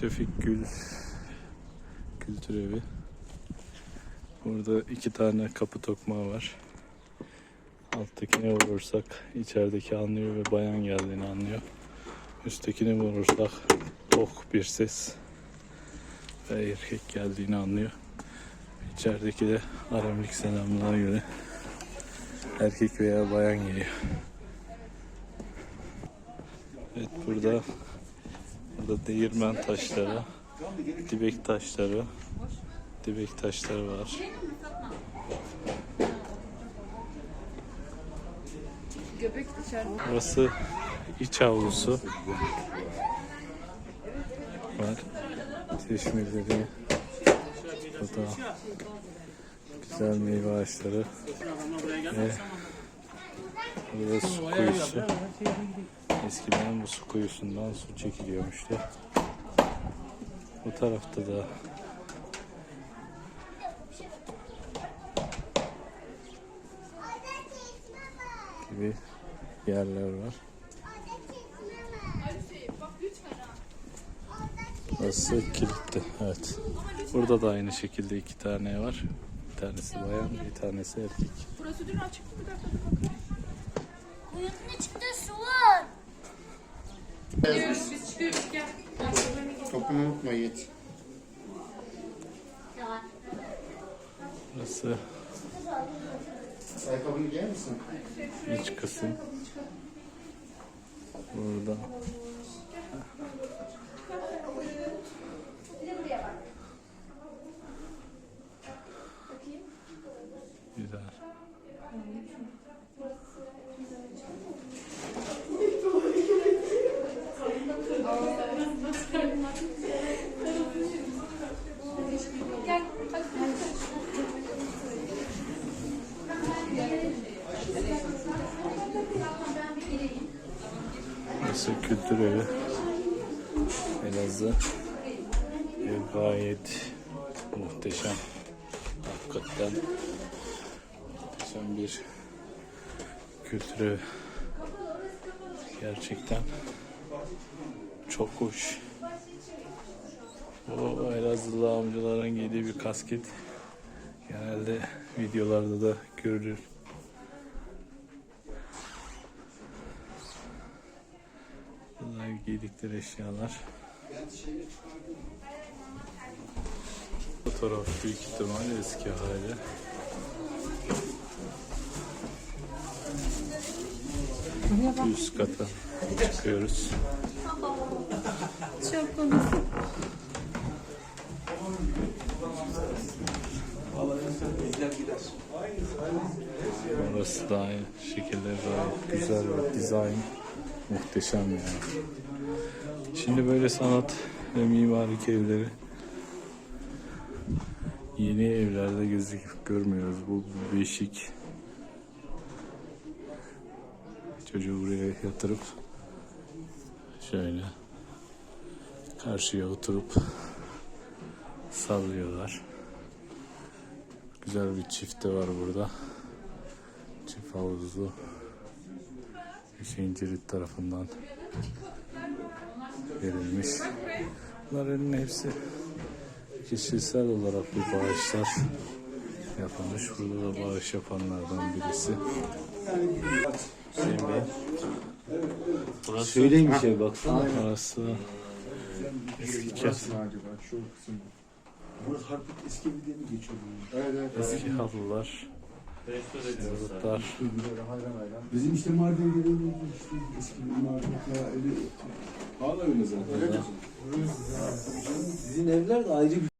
Şefik Gül Kültür Evi. Burada iki tane kapı tokmağı var. Alttakine vurursak içerideki anlıyor ve bayan geldiğini anlıyor. Üsttekine vurursak tok bir ses ve erkek geldiğini anlıyor. İçerideki de aramlik selamına göre erkek veya bayan geliyor. Evet burada burada değirmen taşları, dibek taşları, dibek taşları var. Burası iç avlusu var. Çeşmeleri, burada güzel meyve ağaçları ve burada su kuyusu. Eskiden bu su kuyusundan su çekiliyormuştu. Bu tarafta da gibi yerler var. Burası kilitli. Evet. Burada da aynı şekilde iki tane var. Bir tanesi bayan, bir tanesi erkek. Prosedür açık mı? Bir dakika. Kuyunun içinde su var. Gidiyoruz biz çıkıyoruz gel. Topumu unutma Yiğit. Burası Ayakkabını giyer misin? iç kısım. Burada güzel. Burası kültür evi. Elazığ. Ev gayet muhteşem. Hakikaten muhteşem bir kültür evi. Gerçekten çok hoş. O Elazığlı amcaların giydiği bir kasket. Genelde videolarda da görülür. Giydikleri eşyalar. Fotoğraf büyük ihtimalle eski hali. Üst kata çıkıyoruz. Çok konuş. Orası da aynı şekilde gayet güzel ve dizayn muhteşem yani. Şimdi böyle sanat ve mimarlık evleri yeni evlerde gözüküp görmüyoruz. Bu beşik. Çocuğu buraya yatırıp şöyle karşıya oturup sallıyorlar. Güzel bir çift de var burada. Çift havuzlu Hüseyin Cirit tarafından verilmiş. Bunların hepsi kişisel olarak bir bağışlar yapılmış. Burada da bağış yapanlardan birisi. Hüseyin Bey. Burası, Söyleyin bir şey baksana. burası eski Burası bir diye mi geçiyor? bu? Evet evet. eski halılar, hayran hayran. Bizim işte Mardin geliyordu işte eski bir Mardin ya öyle. Hala öyle zaten. Öyle? Sizin evler de ayrı bir